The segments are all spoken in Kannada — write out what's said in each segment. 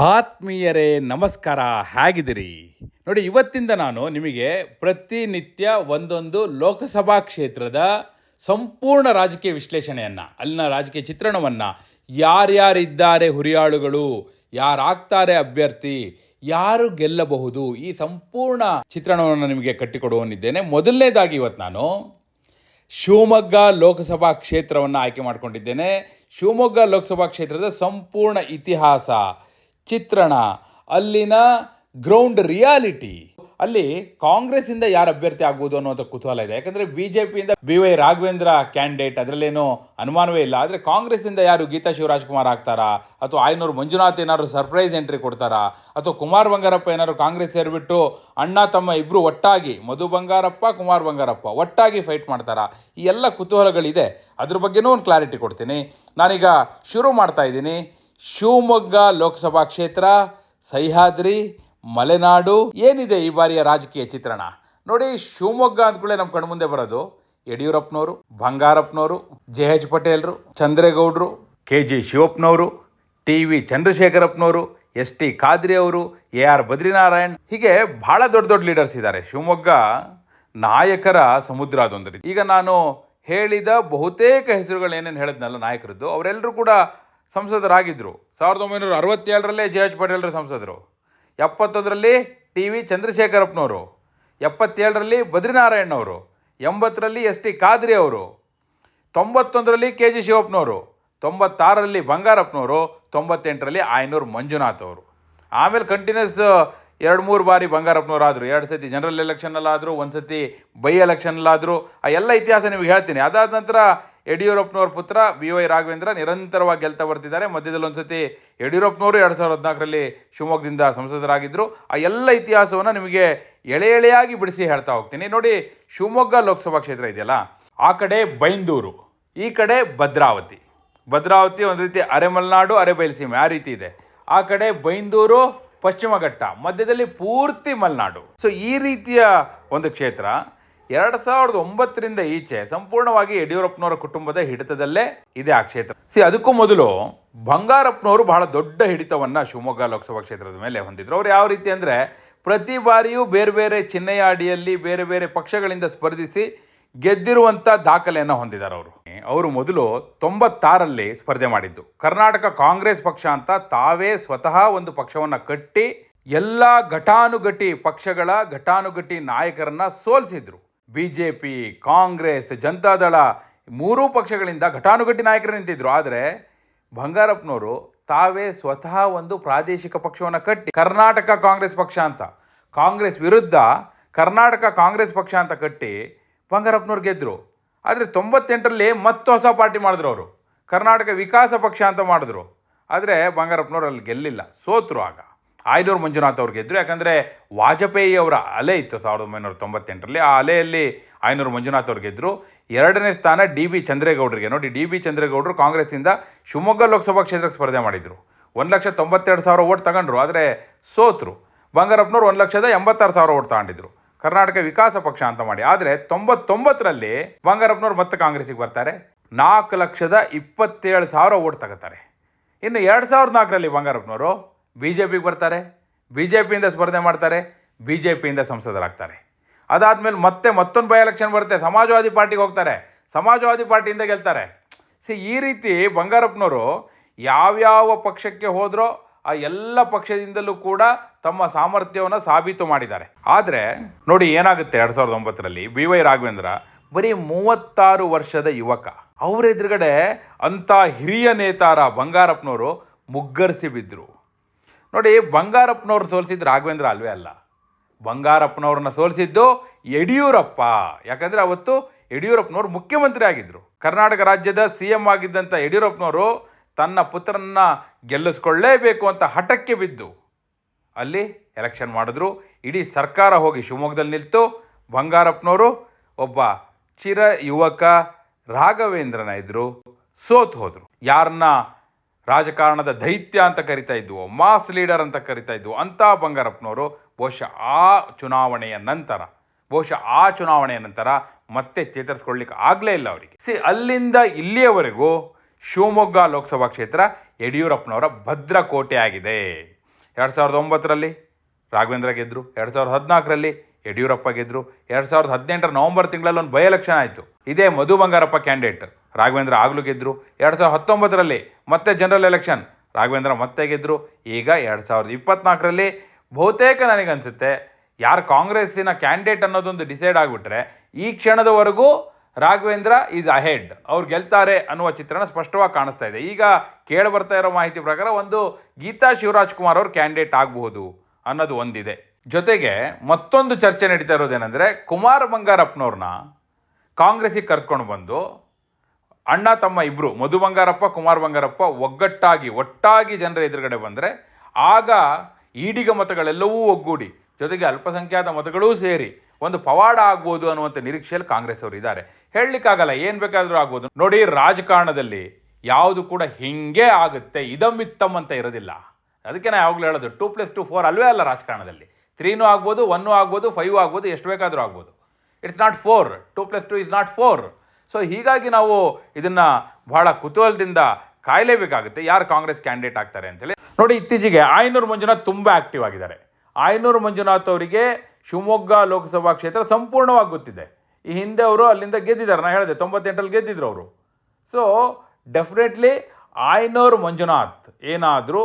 ಆತ್ಮೀಯರೇ, ನಮಸ್ಕಾರ, ಹೇಗಿದ್ದೀರಿ? ನೋಡಿ, ಇವತ್ತಿಂದ ನಾನು ನಿಮಗೆ ಪ್ರತಿನಿತ್ಯ ಒಂದೊಂದು ಲೋಕಸಭಾ ಕ್ಷೇತ್ರದ ಸಂಪೂರ್ಣ ರಾಜಕೀಯ ವಿಶ್ಲೇಷಣೆಯನ್ನು, ಅಲ್ಲಿನ ರಾಜಕೀಯ ಚಿತ್ರಣವನ್ನ ಯಾರ್ಯಾರಿದ್ದಾರೆ ಹುರಿಯಾಳುಗಳು, ಯಾರಾಗ್ತಾರೆ ಅಭ್ಯರ್ಥಿ, ಯಾರು ಗೆಲ್ಲಬಹುದು, ಈ ಸಂಪೂರ್ಣ ಚಿತ್ರಣವನ್ನು ನಿಮಗೆ ಕಟ್ಟಿಕೊಡುವನಿದ್ದೇನೆ. ಮೊದಲನೇದಾಗಿ ಇವತ್ತು ನಾನು ಶಿವಮೊಗ್ಗ ಲೋಕಸಭಾ ಕ್ಷೇತ್ರವನ್ನು ಆಯ್ಕೆ ಮಾಡಿಕೊಂಡಿದ್ದೇನೆ. ಶಿವಮೊಗ್ಗ ಲೋಕಸಭಾ ಕ್ಷೇತ್ರದ ಸಂಪೂರ್ಣ ಇತಿಹಾಸ ಚಿತ್ರಣ, ಅಲ್ಲಿನ ಗ್ರೌಂಡ್ ರಿಯಾಲಿಟಿ ಅಲ್ಲಿ ಕಾಂಗ್ರೆಸ್ ಇಂದ ಯಾರು ಅಭ್ಯರ್ಥಿ ಆಗ್ಬೋದು ಅನ್ನೋದು ಕುತೂಹಲ ಇದೆ. ಯಾಕಂದ್ರೆ ಬಿಜೆಪಿಯಿಂದ ಬಿ ವೈ ರಾಘವೇಂದ್ರ ಕ್ಯಾಂಡಿಡೇಟ್ ಅದರಲ್ಲೇನು ಅನುಮಾನವೇ ಇಲ್ಲ. ಆದ್ರೆ ಕಾಂಗ್ರೆಸ್ ಇಂದ ಯಾರು ಗೀತಾ ಶಿವರಾಜ್ಕುಮಾರ್ ಆಗ್ತಾರಾ? ಅಥವಾ ಆಯ್ನೂರು ಮಂಜುನಾಥ್ ಏನಾದ್ರು ಸರ್ಪ್ರೈಸ್ ಎಂಟ್ರಿ ಕೊಡ್ತಾರಾ? ಅಥವಾ ಕುಮಾರ್ ಬಂಗಾರಪ್ಪ ಏನಾದ್ರು ಕಾಂಗ್ರೆಸ್ ಸೇರಿಬಿಟ್ಟು ಅಣ್ಣ, ತಮ್ಮ ಇಬ್ರು ಒಟ್ಟಾಗಿ ಮಧು ಬಂಗಾರಪ್ಪ, ಕುಮಾರ್ ಬಂಗಾರಪ್ಪ ಒಟ್ಟಾಗಿ ಫೈಟ್ ಮಾಡ್ತಾರಾ? ಈ ಎಲ್ಲ ಕುತೂಹಲಗಳಿದೆ. ಅದ್ರ ಬಗ್ಗೆನೂ ಒಂದು ಕ್ಲಾರಿಟಿ ಕೊಡ್ತೀನಿ. ನಾನೀಗ ಶುರು ಮಾಡ್ತಾ ಇದ್ದೀನಿ. ಶಿವಮೊಗ್ಗ ಲೋಕಸಭಾ ಕ್ಷೇತ್ರ, ಸಹ್ಯಾದ್ರಿ, ಮಲೆನಾಡು, ಏನಿದೆ ಈ ಬಾರಿಯ ರಾಜಕೀಯ ಚಿತ್ರಣ? ನೋಡಿ, ಶಿವಮೊಗ್ಗ ಅಂದ್ಕೊಳ್ಳೆ ನಮ್ಮ ಕಣ್ಮುಂದೆ ಬರೋದು ಯಡಿಯೂರಪ್ಪನವರು, ಬಂಗಾರಪ್ಪನವರು ಜೆ ಎಚ್ ಪಟೇಲ್ರು, ಚಂದ್ರೇಗೌಡರು, ಕೆ ಜಿ ಶಿವಪ್ಪನವರು, ಟಿ ವಿ ಚಂದ್ರಶೇಖರಪ್ಪನವರು, ಎಸ್ ಟಿ ಖಾದ್ರಿ ಅವರು, ಎ ಆರ್ ಬದ್ರಿನಾರಾಯಣ್. ಹೀಗೆ ಬಹಳ ದೊಡ್ಡ ದೊಡ್ಡ ಲೀಡರ್ಸ್ ಇದ್ದಾರೆ. ಶಿವಮೊಗ್ಗ ನಾಯಕರ ಸಮುದ್ರ ಅದೊಂದು ಈಗ ನಾನು ಹೇಳಿದ ಬಹುತೇಕ ಹೆಸರುಗಳು ಏನೇನು ಹೇಳಿದ್ನಲ್ಲ ನಾಯಕರದ್ದು ಅವರೆಲ್ಲರೂ ಕೂಡ ಸಂಸದರಾಗಿದ್ದರು ಸಾವಿರದ ಒಂಬೈನೂರ ಅರವತ್ತೇಳರಲ್ಲೇ ಜೆ ಎಚ್ ಪಟೇಲ್ರು ಸಂಸದರು. ಎಪ್ಪತ್ತೊಂದರಲ್ಲಿ ಟಿ ವಿ ಚಂದ್ರಶೇಖರಪ್ಪನವರು. ಎಪ್ಪತ್ತೇಳರಲ್ಲಿ ಬದ್ರಿನಾರಾಯಣ್ ಎಂಬತ್ತರಲ್ಲಿ ಎಸ್ ಟಿ ಖಾದ್ರಿ ಅವರು. ತೊಂಬತ್ತೊಂದರಲ್ಲಿ ಕೆ ಜಿ ಶಿವಪ್ಪನವರು. ತೊಂಬತ್ತಾರರಲ್ಲಿ ಬಂಗಾರಪ್ಪನವರು. ತೊಂಬತ್ತೆಂಟರಲ್ಲಿ ಆಯನೂರು ಮಂಜುನಾಥ್ ಅವರು. ಆಮೇಲೆ ಕಂಟಿನ್ಯೂಸ್ ಎರಡು ಮೂರು ಬಾರಿ ಬಂಗಾರಪ್ಪನವರು ಆದರು. ಎರಡು ಸತಿ ಜನರಲ್ ಎಲೆಕ್ಷನಲ್ಲಾದರೂ ಒಂದು ಸತಿ ಬೈ ಎಲೆಕ್ಷನಲ್ಲಾದರು ಆ ಎಲ್ಲ ಇತಿಹಾಸ ನಿಮಗೆ ಹೇಳ್ತೀನಿ. ಅದಾದ ನಂತರ ಯಡಿಯೂರಪ್ಪನವ್ರ ಪುತ್ರ ಬಿ ವೈ ರಾಘವೇಂದ್ರ ನಿರಂತರವಾಗಿ ಗೆಲ್ತಾ ಬರ್ತಿದ್ದಾರೆ. ಮಧ್ಯದಲ್ಲಿ ಒಂದ್ಸತಿ ಯಡಿಯೂರಪ್ಪನವರು ಎರಡು ಸಾವಿರದ ಹದಿನಾಲ್ಕರಲ್ಲಿ ಶಿವಮೊಗ್ಗದಿಂದ ಸಂಸದರಾಗಿದ್ದರು ಆ ಎಲ್ಲ ಇತಿಹಾಸವನ್ನು ನಿಮಗೆ ಎಳೆ ಎಳೆಯಾಗಿ ಬಿಡಿಸಿ ಹೇಳ್ತಾ ಹೋಗ್ತೀನಿ. ನೋಡಿ, ಶಿವಮೊಗ್ಗ ಲೋಕಸಭಾ ಕ್ಷೇತ್ರ ಇದೆಯಲ್ಲ, ಆ ಕಡೆ ಬೈಂದೂರು, ಈ ಕಡೆ ಭದ್ರಾವತಿ. ಭದ್ರಾವತಿ ಒಂದು ರೀತಿ ಅರೆಮಲ್ನಾಡು ಅರೆಬಯಲಸೀಮೆ ಆ ರೀತಿ ಇದೆ. ಆ ಕಡೆ ಬೈಂದೂರು, ಪಶ್ಚಿಮ ಘಟ್ಟ, ಮಧ್ಯದಲ್ಲಿ ಪೂರ್ತಿ ಮಲೆನಾಡು. ಸೊ ಈ ರೀತಿಯ ಒಂದು ಕ್ಷೇತ್ರ ಎರಡು ಸಾವಿರದ ಒಂಬತ್ತರಿಂದ ಈಚೆ ಸಂಪೂರ್ಣವಾಗಿ ಯಡಿಯೂರಪ್ಪನವರ ಕುಟುಂಬದ ಹಿಡಿತದಲ್ಲೇ ಇದೆ ಆ ಕ್ಷೇತ್ರ. ಸಿ, ಅದಕ್ಕೂ ಮೊದಲು ಬಂಗಾರಪ್ಪನವರು ಬಹಳ ದೊಡ್ಡ ಹಿಡಿತವನ್ನ ಶಿವಮೊಗ್ಗ ಲೋಕಸಭಾ ಕ್ಷೇತ್ರದ ಮೇಲೆ ಹೊಂದಿದ್ರು. ಅವ್ರು ಯಾವ ರೀತಿ ಅಂದ್ರೆ ಪ್ರತಿ ಬಾರಿಯೂ ಬೇರೆ ಬೇರೆ ಚಿಹ್ನೆಯ ಅಡಿಯಲ್ಲಿ ಬೇರೆ ಬೇರೆ ಪಕ್ಷಗಳಿಂದ ಸ್ಪರ್ಧಿಸಿ ಗೆದ್ದಿರುವಂತ ದಾಖಲೆಯನ್ನು ಹೊಂದಿದ್ದಾರೆ ಅವರು. ಅವರು ಮೊದಲು ತೊಂಬತ್ತಾರಲ್ಲಿ ಸ್ಪರ್ಧೆ ಮಾಡಿದ್ದು. ಕರ್ನಾಟಕ ಕಾಂಗ್ರೆಸ್ ಪಕ್ಷ ಅಂತ ತಾವೇ ಸ್ವತಃ ಒಂದು ಪಕ್ಷವನ್ನ ಕಟ್ಟಿ ಎಲ್ಲ ಘಟಾನುಘಟಿ ಪಕ್ಷಗಳ ಘಟಾನುಘಟಿ ನಾಯಕರನ್ನ ಸೋಲಿಸಿದ್ರು. ಬಿಜೆಪಿ, ಕಾಂಗ್ರೆಸ್ ಜನತಾದಳ ಮೂರೂ ಪಕ್ಷಗಳಿಂದ ಘಟಾನುಘಟಿ ನಾಯಕರು ನಿಂತಿದ್ರು. ಆದರೆ ಬಂಗಾರಪ್ಪನವರು ತಾವೇ ಸ್ವತಃ ಒಂದು ಪ್ರಾದೇಶಿಕ ಪಕ್ಷವನ್ನು ಕಟ್ಟಿ ಕರ್ನಾಟಕ ಕಾಂಗ್ರೆಸ್ ಪಕ್ಷ ಅಂತ, ಕಾಂಗ್ರೆಸ್ ವಿರುದ್ಧ ಕರ್ನಾಟಕ ಕಾಂಗ್ರೆಸ್ ಪಕ್ಷ ಅಂತ ಕಟ್ಟಿ ಬಂಗಾರಪ್ಪನವ್ರು ಗೆದ್ದರು ಆದರೆ ತೊಂಬತ್ತೆಂಟರಲ್ಲಿ ಮತ್ತೆ ಹೊಸ ಪಾರ್ಟಿ ಮಾಡಿದ್ರು ಅವರು. ಕರ್ನಾಟಕ ವಿಕಾಸ ಪಕ್ಷ ಅಂತ ಮಾಡಿದ್ರು. ಆದರೆ ಬಂಗಾರಪ್ಪನವ್ರು ಅಲ್ಲಿ ಗೆಲ್ಲಿಲ್ಲ. ಸೋತರು ಆಗ. ಆಯ್ನೂರು ಮಂಜುನಾಥ್ ಅವ್ರು ಗೆದ್ದರು ಯಾಕಂದರೆ ವಾಜಪೇಯಿ ಅವರ ಅಲೆ ಇತ್ತು ಸಾವಿರದ ಒಂಬೈನೂರ ತೊಂಬತ್ತೆಂಟರಲ್ಲಿ. ಆ ಅಲೆಯಲ್ಲಿ ಆಯ್ನೂರು ಮಂಜುನಾಥ್ ಅವ್ರು ಗೆದ್ದರು ಎರಡನೇ ಸ್ಥಾನ ಡಿ ಬಿ ಚಂದ್ರೇಗೌಡರಿಗೆ. ನೋಡಿ, ಡಿ ಬಿ ಚಂದ್ರೇಗೌಡರು ಕಾಂಗ್ರೆಸ್ಸಿಂದ ಶಿವಮೊಗ್ಗ ಲೋಕಸಭಾ ಕ್ಷೇತ್ರಕ್ಕೆ ಸ್ಪರ್ಧೆ ಮಾಡಿದರು. ಒಂದು ಲಕ್ಷ ತೊಂಬತ್ತೆರಡು ಸಾವಿರ ಓಟ್ ತಗೊಂಡ್ರು, ಆದರೆ ಸೋತರು. ಬಂಗಾರಪ್ಪನವ್ರು ಒಂದು ಲಕ್ಷದ ಎಂಬತ್ತಾರು ಸಾವಿರ ಓಟ್ ತಗೊಂಡಿದ್ರು. ಕರ್ನಾಟಕ ವಿಕಾಸ ಪಕ್ಷ ಅಂತ ಮಾಡಿ. ಆದರೆ ತೊಂಬತ್ತೊಂಬತ್ತರಲ್ಲಿ ಬಂಗಾರಪ್ಪನವ್ರು ಮತ್ತೆ ಕಾಂಗ್ರೆಸ್ಸಿಗೆ ಬರ್ತಾರೆ. ನಾಲ್ಕು ಲಕ್ಷದ ಇಪ್ಪತ್ತೇಳು ಸಾವಿರ ಓಟ್ ತಗೋತಾರೆ. ಇನ್ನು ಎರಡು ಸಾವಿರದ ನಾಲ್ಕರಲ್ಲಿ ಬಂಗಾರಪ್ಪನವರು ಬಿ ಜೆ ಪಿಗೆ ಬರ್ತಾರೆ ಬಿ ಜೆ ಪಿಯಿಂದ ಸ್ಪರ್ಧೆ ಮಾಡ್ತಾರೆ ಬಿ ಜೆ ಪಿಯಿಂದ ಸಂಸದರಾಗ್ತಾರೆ. ಅದಾದ್ಮೇಲೆ ಮತ್ತೆ ಮತ್ತೊಂದು ಬೈ ಎಲೆಕ್ಷನ್ ಬರುತ್ತೆ, ಸಮಾಜವಾದಿ ಪಾರ್ಟಿಗೆ ಹೋಗ್ತಾರೆ, ಸಮಾಜವಾದಿ ಪಾರ್ಟಿಯಿಂದ ಗೆಲ್ತಾರೆ. ಸಿ, ಈ ರೀತಿ ಬಂಗಾರಪ್ಪನವರು ಯಾವ್ಯಾವ ಪಕ್ಷಕ್ಕೆ ಹೋದರೋ ಆ ಎಲ್ಲ ಪಕ್ಷದಿಂದಲೂ ಕೂಡ ತಮ್ಮ ಸಾಮರ್ಥ್ಯವನ್ನು ಸಾಬೀತು ಮಾಡಿದ್ದಾರೆ. ಆದರೆ, ನೋಡಿ ಏನಾಗುತ್ತೆ ಎರಡು ಸಾವಿರದ ಒಂಬತ್ತರಲ್ಲಿ ಬಿ ವೈ ರಾಘವೇಂದ್ರ ಬರೀ ಮೂವತ್ತಾರು ವರ್ಷದ ಯುವಕ. ಅವರ ಎದುರುಗಡೆ ಅಂಥ ಹಿರಿಯ ನೇತಾರ ಬಂಗಾರಪ್ಪನವರು ಮುಗ್ಗರಿಸಿ ಬಿದ್ದರು ನೋಡಿ, ಬಂಗಾರಪ್ಪನವ್ರು ಸೋಲಿಸಿದ್ದು ರಾಘವೇಂದ್ರ ಅಲ್ವೇ ಅಲ್ಲ. ಬಂಗಾರಪ್ಪನವ್ರನ್ನ ಸೋಲಿಸಿದ್ದು ಯಡಿಯೂರಪ್ಪ. ಯಾಕಂದರೆ ಅವತ್ತು ಯಡಿಯೂರಪ್ಪನವರು ಮುಖ್ಯಮಂತ್ರಿ ಆಗಿದ್ದರು ಕರ್ನಾಟಕ ರಾಜ್ಯದ ಸಿ ಎಂ ಆಗಿದ್ದಂಥ ಯಡಿಯೂರಪ್ಪನವರು ತನ್ನ ಪುತ್ರನನ್ನ ಗೆಲ್ಲಿಸ್ಕೊಳ್ಳೇಬೇಕು ಅಂತ ಹಠಕ್ಕೆ ಬಿದ್ದು ಅಲ್ಲಿ ಎಲೆಕ್ಷನ್ ಮಾಡಿದ್ರು. ಇಡೀ ಸರ್ಕಾರ ಹೋಗಿ ಶಿವಮೊಗ್ಗದಲ್ಲಿ ನಿಲ್ತು. ಬಂಗಾರಪ್ಪನವರು ಒಬ್ಬ ಚಿರ ಯುವಕ ರಾಘವೇಂದ್ರನ ಇದ್ದರು ಸೋತು ಹೋದರು. ಯಾರನ್ನ ರಾಜಕಾರಣದ ದೈತ್ಯ ಅಂತ ಕರಿತಾ ಇದ್ವು ಮಾಸ್ ಲೀಡರ್ ಅಂತ ಕರಿತಾ ಇದ್ವು, ಅಂತ ಬಂಗಾರಪ್ಪನವರು ಬಹುಶಃ ಆ ಚುನಾವಣೆಯ ನಂತರ, ಬಹುಶಃ ಆ ಚುನಾವಣೆಯ ನಂತರ ಮತ್ತೆ ಚೇತರಿಸ್ಕೊಳ್ಳಿಕ್ಕೆ ಆಗಲೇ ಇಲ್ಲ ಅವರಿಗೆ. ಸಿ, ಅಲ್ಲಿಂದ ಇಲ್ಲಿಯವರೆಗೂ ಶಿವಮೊಗ್ಗ ಲೋಕಸಭಾ ಕ್ಷೇತ್ರ ಯಡಿಯೂರಪ್ಪನವರ ಭದ್ರ ಕೋಟೆ ಆಗಿದೆ. ಎರಡು ಸಾವಿರದ ಒಂಬತ್ತರಲ್ಲಿ ರಾಘವೇಂದ್ರ ಗೆದ್ದರು ಎರಡು ಸಾವಿರದ ಹದಿನಾಲ್ಕರಲ್ಲಿ ಯಡಿಯೂರಪ್ಪ ಗೆದ್ದರು ಎರಡು ಸಾವಿರದ ಹದಿನೆಂಟರ ನವೆಂಬರ್ ತಿಂಗಳಲ್ಲಿ ಒಂದು ಬೈ ಎಲೆಕ್ಷನ್ ಆಯಿತು. ಇದೇ ಮಧು ಬಂಗಾರಪ್ಪ ಕ್ಯಾಂಡಿಡೇಟ್ ರಾಘವೇಂದ್ರ ಆಗಲೂ ಗೆದ್ದರು ಎರಡು ಸಾವಿರದ ಹತ್ತೊಂಬತ್ತರಲ್ಲಿ ಮತ್ತೆ ಜನರಲ್ ಎಲೆಕ್ಷನ್ ರಾಘವೇಂದ್ರ ಮತ್ತೆ ಗೆದ್ದರು ಈಗ ಎರಡು ಸಾವಿರದ ಇಪ್ಪತ್ನಾಲ್ಕರಲ್ಲಿ ಬಹುತೇಕ ನನಗನ್ಸುತ್ತೆ, ಯಾರು ಕಾಂಗ್ರೆಸ್ಸಿನ ಕ್ಯಾಂಡಿಡೇಟ್ ಅನ್ನೋದೊಂದು ಡಿಸೈಡ್ ಆಗಿಬಿಟ್ರೆ, ಈ ಕ್ಷಣದವರೆಗೂ ರಾಘವೇಂದ್ರ ಈಸ್ ಅಹೆಡ್ ಅವ್ರು ಗೆಲ್ತಾರೆ ಅನ್ನುವ ಚಿತ್ರಣ ಸ್ಪಷ್ಟವಾಗಿ ಕಾಣಿಸ್ತಾ ಇದೆ. ಈಗ ಕೇಳಿ ಬರ್ತಾ ಇರೋ ಮಾಹಿತಿ ಪ್ರಕಾರ ಒಂದು ಗೀತಾ ಶಿವರಾಜ್ ಕುಮಾರ್ ಅವ್ರು ಕ್ಯಾಂಡಿಡೇಟ್ ಆಗಬಹುದು ಅನ್ನೋದು ಒಂದಿದೆ. ಜೊತೆಗೆ ಮತ್ತೊಂದು ಚರ್ಚೆ ನಡೀತಾ ಇರೋದೇನೆಂದರೆ ಕುಮಾರ್ ಬಂಗಾರಪ್ಪನವ್ರನ್ನ ಕಾಂಗ್ರೆಸ್ಸಿಗೆ ಕರ್ಕೊಂಡು ಬಂದು ಅಣ್ಣ, ತಮ್ಮ ಇಬ್ಬರು ಮಧು ಬಂಗಾರಪ್ಪ, ಕುಮಾರ್ ಬಂಗಾರಪ್ಪ ಒಗ್ಗಟ್ಟಾಗಿ, ಒಟ್ಟಾಗಿ ಜನರ ಎದುರುಗಡೆ ಬಂದರೆ ಆಗ ಈಡಿಗ ಮತಗಳೆಲ್ಲವೂ ಒಗ್ಗೂಡಿ, ಜೊತೆಗೆ ಅಲ್ಪಸಂಖ್ಯಾತ ಮತಗಳೂ ಸೇರಿ ಒಂದು ಪವಾಡ ಆಗ್ಬೋದು ಅನ್ನುವಂಥ ನಿರೀಕ್ಷೆಯಲ್ಲಿ ಕಾಂಗ್ರೆಸ್ ಅವರು ಇದ್ದಾರೆ. ಹೇಳಲಿಕ್ಕಾಗಲ್ಲ, ಏನು ಬೇಕಾದರೂ ಆಗ್ಬೋದು. ನೋಡಿ, ರಾಜಕಾರಣದಲ್ಲಿ ಯಾವುದು ಕೂಡ ಹಿಂಗೆ ಆಗುತ್ತೆ ಇದಮ್ಮಿತ್ತಮ್ ಅಂತ ಇರೋದಿಲ್ಲ. ಅದಕ್ಕೆ ನಾ ಯಾವಾಗಲೂ ಹೇಳೋದು ಟೂ ಪ್ಲಸ್ ಟು ಫೋರ್ ಅಲ್ವೇ ಅಲ್ಲ ರಾಜಕಾರಣದಲ್ಲಿ. ತ್ರೀನೂ ಆಗ್ಬೋದು ಒನ್ನೂ ಆಗ್ಬೋದು ಫೈವ್ ಆಗ್ಬೋದು, ಎಷ್ಟು ಬೇಕಾದರೂ ಆಗ್ಬೋದು. It's not four two plus two is not four so ಹೀಗಾಗಿ ನಾವು ಇದನ್ನ ಬಹಳ ಕುತೂಹಲದಿಂದ ಕಾಯಲೇಬೇಕಾಗುತ್ತೆ. ಯಾರು ಕಾಂಗ್ರೆಸ್ ಕ್ಯಾಂಡಿಡೇಟ್ ಆಗ್ತಾರೆ ಅಂತೇಳಿ. ನೋಡಿ, ಇತ್ತೀಚೆಗೆ ಆಯನೂರು ಮಂಜುನಾಥ್ ತುಂಬ ಆಕ್ಟಿವ್ ಆಗಿದ್ದಾರೆ. ಆಯನೂರು ಮಂಜುನಾಥ್ ಅವರಿಗೆ ಶಿವಮೊಗ್ಗ ಲೋಕಸಭಾ ಕ್ಷೇತ್ರ ಸಂಪೂರ್ಣವಾಗಿ ಗೊತ್ತಿದೆ. ಈ ಹಿಂದೆ ಅವರು ಅಲ್ಲಿಂದ ಗೆದ್ದಿದ್ದಾರೆ. ನಾನು ಹೇಳಿದೆ, ತೊಂಬತ್ತೆಂಟರಲ್ಲಿ ಗೆದ್ದಿದ್ರು ಅವರು. ಸೊ ಡೆಫಿನೆಟ್ಲಿ ಆಯನೂರು ಮಂಜುನಾಥ್ ಏನಾದರೂ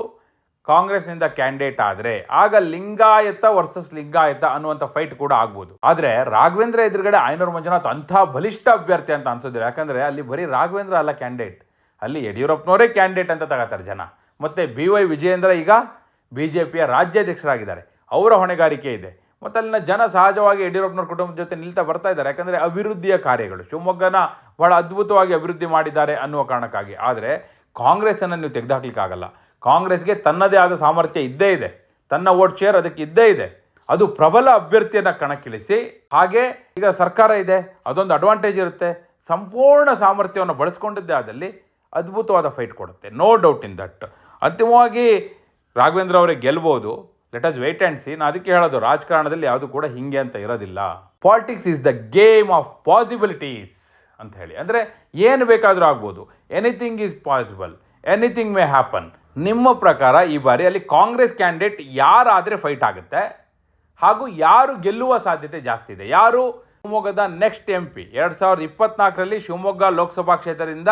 ಕಾಂಗ್ರೆಸ್ನಿಂದ ಕ್ಯಾಂಡಿಡೇಟ್ ಆದರೆ ಆಗ ಲಿಂಗಾಯತ ವರ್ಸಸ್ ಲಿಂಗಾಯತ ಅನ್ನುವಂಥ ಫೈಟ್ ಕೂಡ ಆಗ್ಬೋದು. ಆದರೆ ರಾಘವೇಂದ್ರ ಎದುರುಗಡೆ ಆಯನೂರು ಮಂಜುನಾಥ್ ಅಂಥ ಬಲಿಷ್ಠ ಅಭ್ಯರ್ಥಿ ಅಂತ ಅನ್ಸಿದ್ರು ಯಾಕಂದರೆ ಅಲ್ಲಿ ಬರೀ ರಾಘವೇಂದ್ರ ಅಲ್ಲ ಕ್ಯಾಂಡಿಡೇಟ್. ಅಲ್ಲಿ ಯಡಿಯೂರಪ್ಪನವರೇ ಕ್ಯಾಂಡಿಡೇಟ್ ಅಂತ ತಗೋತಾರೆ ಜನ. ಮತ್ತು ಬಿ ವೈ ವಿಜಯೇಂದ್ರ ಈಗ ಬಿ ಜೆ ಪಿಯ ರಾಜ್ಯಾಧ್ಯಕ್ಷರಾಗಿದ್ದಾರೆ. ಅವರ ಹೊಣೆಗಾರಿಕೆ ಇದೆ. ಮತ್ತು ಅಲ್ಲಿನ ಜನ ಸಹಜವಾಗಿ ಯಡಿಯೂರಪ್ಪನವ್ರ ಕುಟುಂಬದ ಜೊತೆ ನಿಲ್ತಾ ಬರ್ತಾ ಇದ್ದಾರೆ. ಯಾಕಂದರೆ ಅಭಿವೃದ್ಧಿಯ ಕಾರ್ಯಗಳು. ಶಿವಮೊಗ್ಗನ ಬಹಳ ಅದ್ಭುತವಾಗಿ ಅಭಿವೃದ್ಧಿ ಮಾಡಿದ್ದಾರೆ ಅನ್ನುವ ಕಾರಣಕ್ಕಾಗಿ. ಆದರೆ ಕಾಂಗ್ರೆಸ್ಸನ್ನು ನೀವು ತೆಗೆದುಹಾಕ್ಲಿಕ್ಕಾಗಲ್ಲ ಕಾಂಗ್ರೆಸ್ಗೆ ತನ್ನದೇ ಆದ ಸಾಮರ್ಥ್ಯ ಇದ್ದೇ ಇದೆ. ತನ್ನ ವೋಟ್ ಶೇರ್ ಅದಕ್ಕೆ ಇದ್ದೇ ಇದೆ. ಅದು ಪ್ರಬಲ ಅಭ್ಯರ್ಥಿಯನ್ನು ಕಣಕ್ಕಿಳಿಸಿ, ಹಾಗೆ ಈಗ ಸರ್ಕಾರ ಇದೆ, ಅದೊಂದು ಅಡ್ವಾಂಟೇಜ್ ಇರುತ್ತೆ. ಸಂಪೂರ್ಣ ಸಾಮರ್ಥ್ಯವನ್ನು ಬಳಸ್ಕೊಂಡಿದ್ದೇ ಆದಲ್ಲಿ ಅದ್ಭುತವಾದ ಫೈಟ್ ಕೊಡುತ್ತೆ. ನೋ ಡೌಟ್ ಇನ್ ದಟ್ ಅಂತಿಮವಾಗಿ ರಾಘವೇಂದ್ರ ಅವರೇ ಗೆಲ್ಬೋದು. Let us wait and see ಅದಕ್ಕೆ ಹೇಳೋದು, ರಾಜಕಾರಣದಲ್ಲಿ ಯಾವುದು ಕೂಡ ಹಿಂಗೆ ಅಂತ ಇರೋದಿಲ್ಲ. Politics is the game of possibilities ಅಂತ ಹೇಳಿ. ಅಂದರೆ ಏನು ಬೇಕಾದರೂ ಆಗ್ಬೋದು. Anything is possible anything may happen ನಿಮ್ಮ ಪ್ರಕಾರ ಈ ಬಾರಿ ಅಲ್ಲಿ ಕಾಂಗ್ರೆಸ್ ಕ್ಯಾಂಡಿಡೇಟ್ ಯಾರಾದರೆ ಫೈಟ್ ಆಗುತ್ತೆ? ಹಾಗೂ ಯಾರು ಗೆಲ್ಲುವ ಸಾಧ್ಯತೆ ಜಾಸ್ತಿ ಇದೆ? ಯಾರು ಶಿವಮೊಗ್ಗದ ನೆಕ್ಸ್ಟ್ ಎಂ ಪಿ ಎರಡು ಸಾವಿರದ ಇಪ್ಪತ್ನಾಲ್ಕರಲ್ಲಿ ಶಿವಮೊಗ್ಗ ಲೋಕಸಭಾ ಕ್ಷೇತ್ರದಿಂದ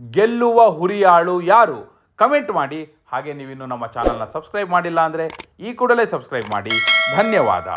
ಗೆಲ್ಲುವ ಹುರಿಯಾಳು ಯಾರು? ಕಮೆಂಟ್ ಮಾಡಿ. ಹಾಗೆ ನೀವಿನ್ನು ನಮ್ಮ ಚಾನಲ್ನ ಸಬ್ಸ್ಕ್ರೈಬ್ ಮಾಡಿಲ್ಲ ಅಂದರೆ ಈ ಕೂಡಲೇ ಸಬ್ಸ್ಕ್ರೈಬ್ ಮಾಡಿ. ಧನ್ಯವಾದ.